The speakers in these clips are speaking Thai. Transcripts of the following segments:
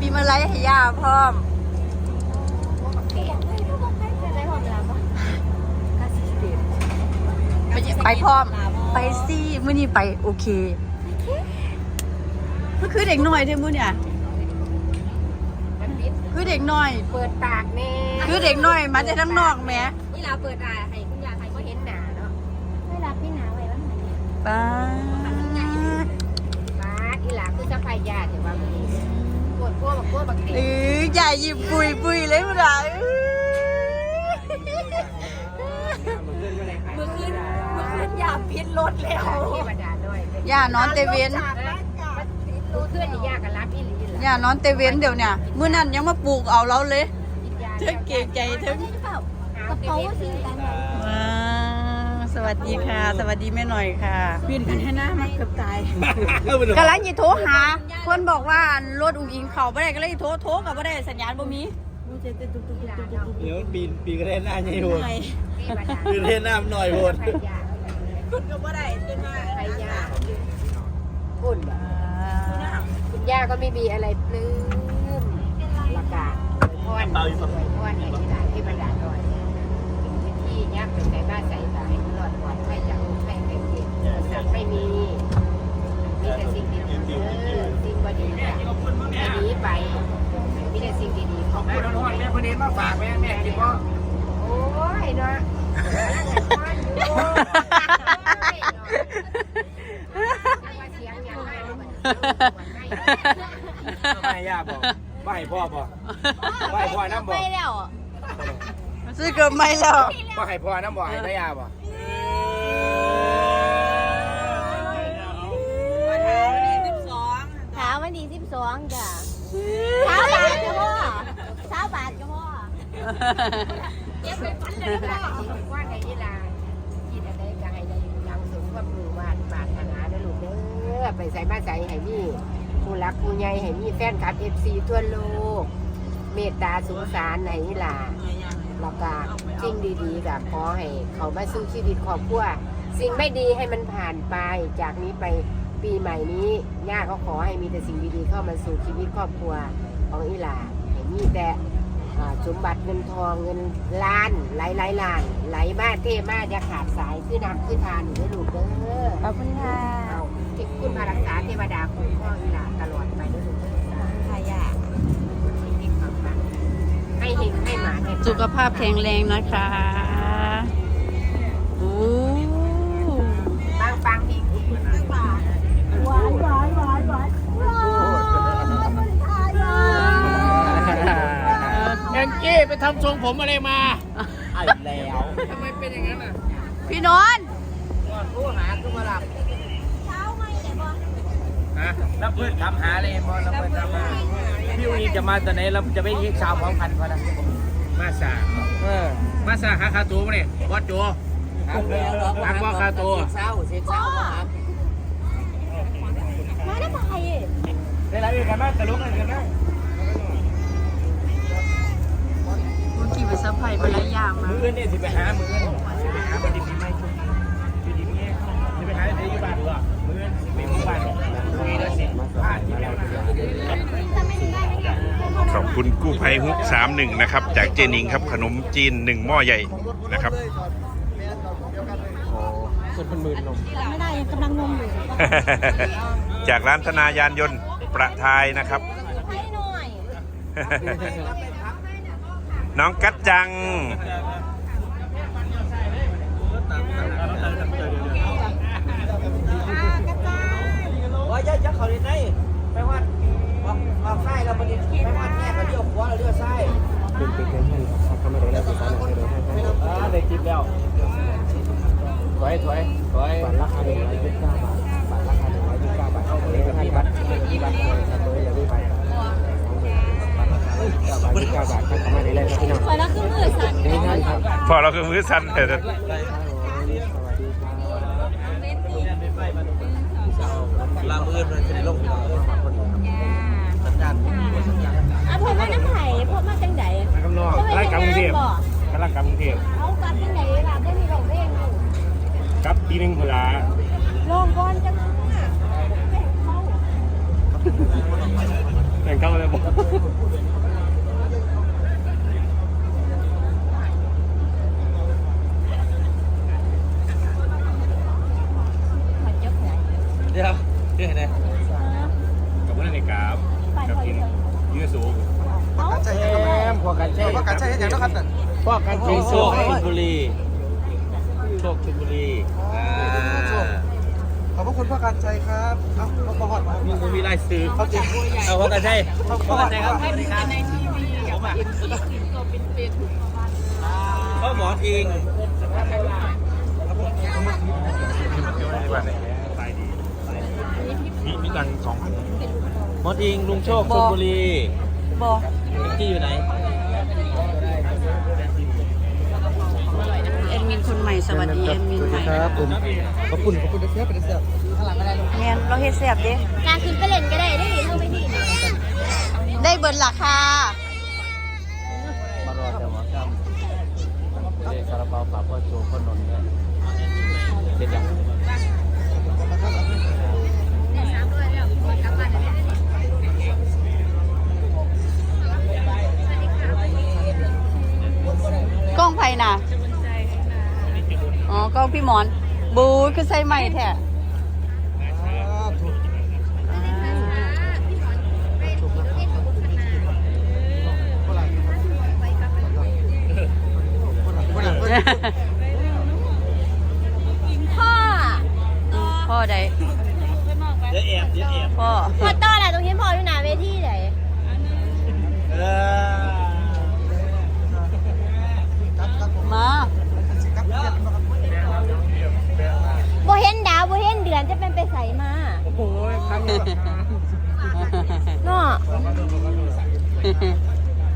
ปีมาไล่ให้ย่าพร้อมไปไปพร้อม ไปสิมื้อนี้ไปโอเคมันคือเด็กน้อยเด้มื้อเนี่ยมันปิดคือเด็กน้อย เปิดปากแน่คือเด็กน้อยมาจากข้างนอกแหม่นี่เราเปิดตาให้คุณยายใครก็เห็นหนาเนาะไม่รับพี่หนาไว้บ้างไหมป้าฟ้าอีหลาคือสะพายยาเดี๋ยวว่า มันปวดพวกพวกบักเอเต๋ออย่าหยิบปุยปุยเลยมึงอะเอ้ยเมื่อคืนเมื่อคืนยาพิษรถแล้วเทวดาด้วยย่านอนเตเวนรู้เพื่อนนี่ยากันรับอีหลีล่ะย่านอนเตเวนเดี๋ยวเนี่ยมื้อนั้นยังมาปลูกเอาเราเลยเธอเก่งใจเธอนี่เปล่ากระเป๋าสีกันไหนว้า วสวัสดีค่ะ สวัสดีแม่หน่อยค่ะปีนกันให้หน้ามันเกือบตายกำลังจะโทรหา คนบอกว่ารถอุ้งอิงเขาไม่ได้ก็เลยโทรโทรกับไม่ได้สัญญาณบ่มีเดี๋ยวปีนปีนกระเทนหน้าใหญ่โหดเหนื่อยเทวดาปีนกระเทนหน้ามันหน่อยโหดสะพายยาคุณก็ไม่ได้จนมาสะพายยาคุณคุณย่าก็ไม่มีอะไรปลื้มละกาพรพรให้ที่ไหนเทวดาด้วยเป็นที่ยักษ์เป็นใจบ้านใจสายหลอดหอดให้จากให้เป็นเกียรติสักไม่มี มีแต่สิ่งดีๆเออสิ่งบดีค่ะไม่หนีไป มีแต่สิ่งดีๆของ พูดน้อยแม่คนนี้มาฝากแม่แม่กินพ่อ โอ้ยเนาะเสียงอย่าง ไรมันไม่ยากบอกไม่พ่อบอกไม่พ่อน้ำบอกไปแล้วซื้อเกือบไม่แล้วบ่ให้พ่อน้ำบอกให้ได้ยาบอกเช้าวันที่สิบสองจ้ะเช้าบาทก็พ่อเช้าบาทก็พ่อว่าในยีลาคิดอะไรจะให้ได้ยังสูงว่ามือวาดบาดขนาดนะลูกเด้อ ไปใส่มาใส่ให้นี่ผู้รักผู้ใหญ่ให้นี่แฟนคลับเอฟซีทั่วโลก เมตตาสงสารในยีลาแล้วก็สิ่งดีๆกับขอให้เขามาสู้ชีวิตครอบครัวสิ่งไม่ดีให้มันผ่านไป จากนี้ไปปีใหม่นี้ย่าก็ขอให้มีแต่สิ่งดีๆเข้ามาสู่ชีวิตครอบครัวของอีหลาให้มีแต่สมบัติเงินทองเงินล้านไหลไหลล้านไหลมาเทมาอย่าขาดสายคือน้ำคือทานอยู่ด้ลูกเด้อขอบคุณค่ะ ที่คุณมารักษาเทวดาคุ้มครองอีหลาตลอดไปด้วยลูกเด้อค่ะย่าให้เฮงปังๆให้เฮงให้หมาให้ปังสุขภาพแข็งแรงนะคะโอ้ปังปังๆอีกหวานหวานหวานหวานหวานมันทายอะแองกี้ไปทำทรงผมอะไรมาไอ้แล้วทำไมเป็นอย่างนั้นอะพี่นนท์ผู้หาคือมาหลับเช้าไม่ได้บ่ ฮะแล้วเพื่อนทำหาเลยบอลแล้วเพื่อนทำหาพี่อุ้งจะมาตอนไหนเราจะไม่เรียกชาวพร้อมกันพอนะมาสาเออมาสาหาคาตัวมาเนี่ยบอสโจหาว่าคาตัวมาได้ไปได้ไรกันบ้างตะลุกกันบ้างเมื่อกี้ไปเซอร์ไพรส์ไปหลายอย่างมามืออื่นเนี่ยสิไปหามืออื่นสิไปหาบันดิบดีไหม ขอบคุณกู้ภัยฮุก31นะครับ จากเจนิงครับขนมจีนหนึ่งหม้อใหญ่นะครับคนเป็นหมื่นลมไม่ได้กำลังงมอยู่จากร้านธนายานยนต์ประทายนะครับให้หน่อยน้องกัดจัง ว่าจะจะเขาเลยได้ไปวัดออกออกซ้ายเราไปเรียนไปวัดแง่เราเลี้ยวขวาเราเลี้ยวซ้ายเป็นเป็นเป็นท่านเขาไม่ได้แล้วสิครับอ่าได้กินแล้วถอยถอยถอยบัตรราคาหนึ่งร้อยยี่สิบเก้าบาทบัตรราคาหนึ่งร้อยยี่สิบเก้าบาทเอาไปเลยมีบัตรมีบัตรเลยครับเลยอย่าไปไปบัตรราคายี่สิบเก้าบาทท่านเขาไม่ได้แล้วพี่น้อง คอยรักคือมือสั่น นี่ท่านครับ พอเราคือมือสั่นเลยนะลามือมันจะได้ลงสัญญาณอะผมมาน้ำไผ่ผมมาจังไดข้างนอกไล่กลับกรุงเทพกำลังกลับกรุงเทพเอากลับจังไดล่ะได้มีโรงเรียนอยู่กลับปีหนึงเวลาโรงก่อนจังเข้าแต่งเข้าเลยบอก เดี๋ยวเดี๋ยวไหนกับว่าในกราฟกับกินยืดสูงใจแอมพอกันใช่ว่าการใช้ให้อย่างนั้นนั่นพอกันใช่โชคชลบุรีโชคชลบุรีอ่าขอบพระคุณพ่อการใจครับเอาพ่อพ่อหอดมามึงกูมีรายซื้อเขาจริงเอาพอกันใช่พ่อพพ่ออกันใช่ครับสวัสดีครับผมอะพ่อหมอทิง มีมีตังสองพันหมอทิงลุงโชคชลบุรีบอที่อยู่ไหน เอ็นมินคนใหม่สวัสดีเอ็นมินใหม่ครับผมขอบคุณขอบคุณนะเสียไปเสียข้างหลังอะไรลูกแมนเราเฮ็ดแซ่บเด้การขึ้นไปเล่นก็ได้ได้เข้าไปที่ได้เบิร์ราคามารอแต่ว่าครับเด็กคาราบาวฝากพ่อโจพ่อนนท์ด้วยเสร็จยัง พี่หมอน บูคือใส่ใหม่แท้ เห็นเดือนจะเป็นไปใสมาโอ้โหครับเนาะ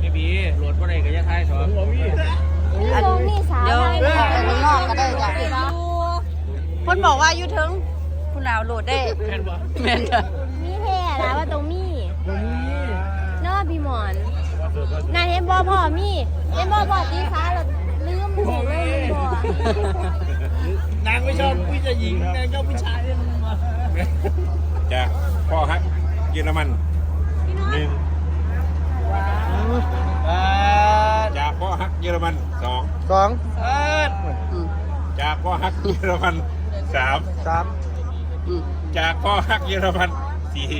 พี่บีโหลดว่าไรก็ยังไทยสอนหัวพี่ตรงนี้สาวเดี๋ยวไทยออกไปข้างนอกก็ได้จ้ะคนบอกว่าอยู่ถึงคุณดาวโหลดได้แม่นบ่แม่นจ้ะมีแท้แล้วว่าตรงมีเนาะพี่หมอนนายเห็นบ่พ่อมีเห็นบ่พ่อตีขาแล้วลืมหูเลยลืมบ่ นางไม่ชอบผู้จะหญิงนางชอบผู้ชายเนี่ยมาจากพ่อฮักเยอรมันหนึ่งอ่าจากพ่อฮักเยอรมันสองสองอ่าอืมจากพ่อฮักเยอรมันสามสามอืมจากพ่อฮักเยอรมันสี่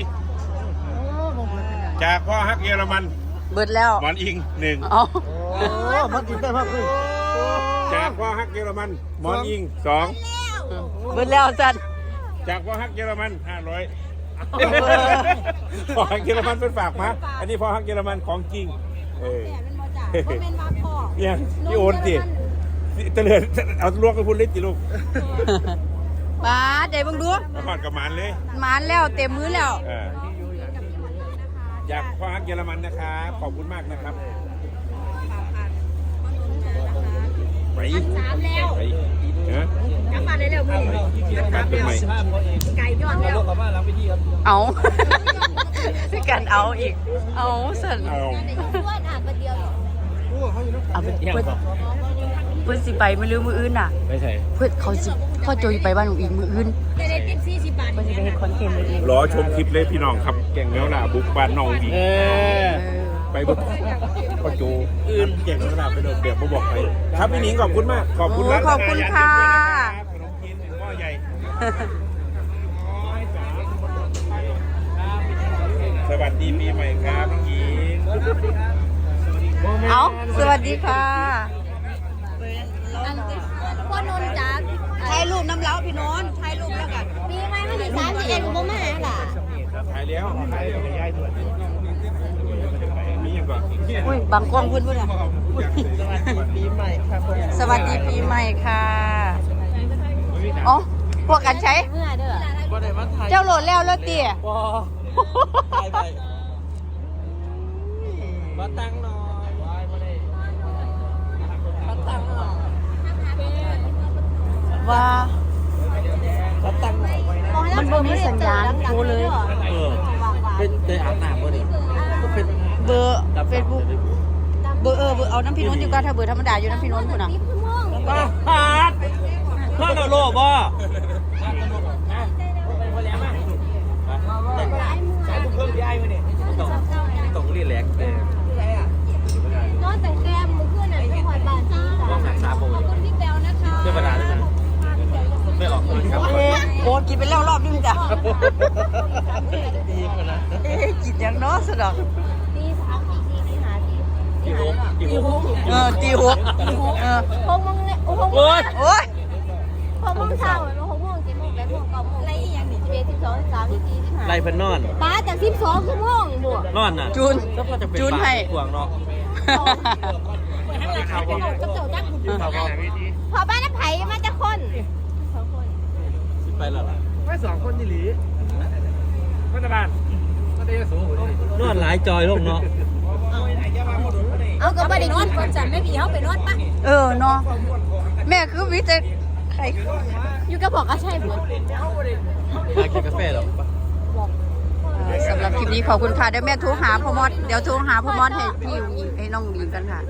จากพ่อฮักเยอรมัน เบิดแล้วหมอนอิงหนึ่งเอาโอ้มันกินได้มากเลยจาก พ่อฮักเยอรมันหมอนอิงสองเบิดแล้วจันจากพ่อฮักเยอรมันห้าร้อยพ่อฮักเยอรมันเป็นฝากมาอันนี้พ่อฮักเยอรมันของจริงเออเนี่ยพี่โอนสิเตลิดเอาลวกไปพูดเล่นจิลูกป้าใจเบังดูมาหอดกับหมานเลยหมานแล้วเต็มมือแล้วเอออยากพ่อฮักเยอรมันนะครับขอบคุณมากนะครับ ไปสามแล้วไปฮะจังหวัดได้เร็วมึงการเป็นใหม่ไก่ยอดแล้วกลับมาหลังไปที่ครับเอาพี่กันเอาอีก เอาสันเอาอ้วนอ่านประเดียวโอ้เขาอยู่น้ำเอาไปเที่ยงเพื่อนก่อนเพื่อนสิไปไม่ลืมมืออื่นน่ะ ไม่ใช่เพื่อนเขาสิพ่อโจยไปบ้านของอีกมืออื่นได้ได้ติ๊บสี่สิบบาทเพื่อนสิไปเฮ็ดคอนเทนต์มืออื่นรอชมคลิปเลยพี่น้องครับ แก่งแล้วล่ะบุกบ้านน้องอีกเออ ไปบุกพ่อโจอื่นแก่งแล้วล่ะไปโดนเบียบมาบอกไป ครับพี่หนิงขอบคุณมาก ขอบคุณโอ้ร้านขอบคุณค่ะขนมจีนหนึ่งหม้อใหญ่สวัสดีปีใหม่ครับน้องหญิงเอาสวัสดีค่ะพ่อนนท์จักถ่ายรูปน้ำเล้าพี่นนท์ถ่ายรูปแล้วกันมีไหมมาถึงสามสิบเอ็ดผมบ่มาหาล่ะถ่ายแล้วถ่ายแล้วย้ายด้วยมี อย่างก่อนอุ้ยบางกล้องเพื่อนเพื่อนอะปีใหม่ครับผมสวัสดีปีใหม่ค่ะอ๋อพวกกันใช้เมื่อเด้อก็ได้มาถ่ายเจ้าโหลดแล้วแล้วเตี๋ยบอถ่ายไปมาตั้งหน่อยมาตั้งหน่อยว่ามาตั้งหน่อยมันบ่มีสัญญาณโทรเลย เออ เป็นได้อาบน้ำบ่นี่ก็เป็น เบอร์เฟซบุ๊กเบอร์เออเบอร์เอาน้ำพี่นุ้นอยู่กันถ้าเบอร์ธรรมดาอยู่น้ำพี่นุ้นคุณนะปาดเพื่อนเราโลบอะสายบุกเพิ่มพี่ไอ้าเนี่ต้งต้งรีแลกเลยนอนแต่แก้มมือขึ้นอะไม่หอยบาดจ้าขอบคุณพี่แป๊วนะคะเจ้าวยไม่ออกเลยครับโบกินไปแล้วรอบนึงจ้ะดีกว่านะเอ๊ะกินยังน้อสะดอก ห้าแล้วดีกว่าเออตีหกเออหกโมงเนี่ยโอ้หกโมโอ้งยโอ้ยหกโมงเช้าเหรอหกโมงเจ็ดโมงแปดโมงเก้าโมงอะไรอีกอย่างหนึ่งสิบเอ็ดสิบสองสิบสามสิบสี่สิบห้าไล่เพิ่นนอนป้าจากสิบสองชั่วโมงบวกนอนน่ะจูนก็พอจะเป็นจูนให้กวางเนาะพอบ้านน้ำไผ่มาจะคนสองคนสิไปแล้วล่ะไม่สองคนนี่หลีรัฐบาลรัฐยาสูงนอนหลายจอยลงเนาะ เอาก็ไม่ได้นอนก่อนจันไม่มีเขาไปนอนปะเออเนาะแม่คือวิแต่ใครอยู่กับบอกก็ใช่หมดมากินกาแฟหรอเออสำหรับคลิปนี้ขอบคุณค่ะเดี๋ยวแม่โทรหาพ่อมอดเดี๋ยวโทรหาพ่อมอดให้พี่อุ๋งอิงให้น้องอุ๋งอิงกันค่ะ